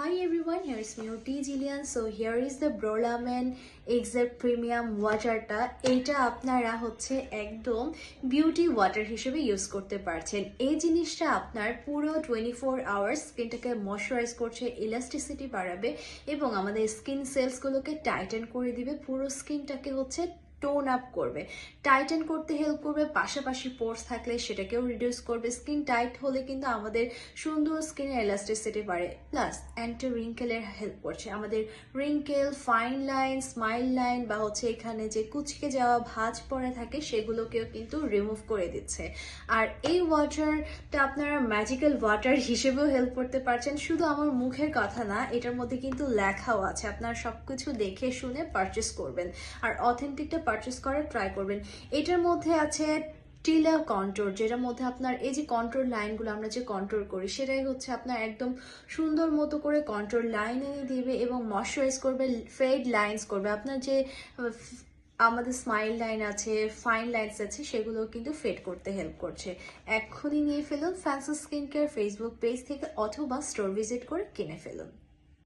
Hi everyone, here is me T. Jillian. So here is the Brolaman Exact Premium ওয়াটারটা এটা আপনারা হচ্ছে একদম beauty water হিসেবে use করতে পারছেন। এই জিনিসটা আপনার পুরো টোয়েন্টি ফোর আওয়ার্স স্কিনটাকে ময়শ্চারাইজ করছে ইলাস্টিসিটি বাড়াবে এবং আমাদের স্কিন সেলসগুলোকে টাইটেন করে দিবে। পুরো স্কিনটাকে হচ্ছে টোন আপ করবে। টাইটেন করতে হেল্প করবে, পাশাপাশি পোর্স থাকলে সেটাকেও রিডিউস করবে। স্কিন টাইট হলে কিন্তু আমাদের সুন্দর স্কিনের এলাস্টিসিটি বাড়ে। প্লাস অ্যান্টি রিঙ্কেলের হেল্প করছে। আমাদের wrinkle fine line smile line বা হচ্ছে এখানে যে কুচকে যাওয়া ভাঁজ পড়ে থাকে, সেগুলোকেও কিন্তু রিমুভ করে দিচ্ছে। আর এই ওয়াটারটা আপনারা ম্যাজিক্যাল ওয়াটার হিসেবেও হেল্প করতে পারছেন। শুধু আমার মুখের কথা না, এটার মধ্যে কিন্তু লেখাও আছে। আপনারা সবকিছু দেখে শুনে পারচেস করবেন। আর অথেন্টিকটা পারচেস করার ট্রাই করবেন। এটার মধ্যে আছে টিলা কন্ট্রোল যেটার মধ্যে আপনার এই যে কন্ট্রোল লাইনগুলো আমরা যে কন্ট্রোল করি, সেটাই হচ্ছে আপনার একদম সুন্দর মতো করে কন্ট্রোল লাইন এনে দিবে এবং ময়শ্চারাইজ করবে ফেড লাইন্স করবে। আপনার যে আমাদের স্মাইল লাইন আছে ফাইন লাইন্স আছে সেগুলো কিন্তু ফেড করতে হেল্প করছে। এক্ষুনি নিয়ে ফেলুন fancy skin care Facebook page থেকে অথবা স্টোর ভিজিট করে কিনে ফেলুন।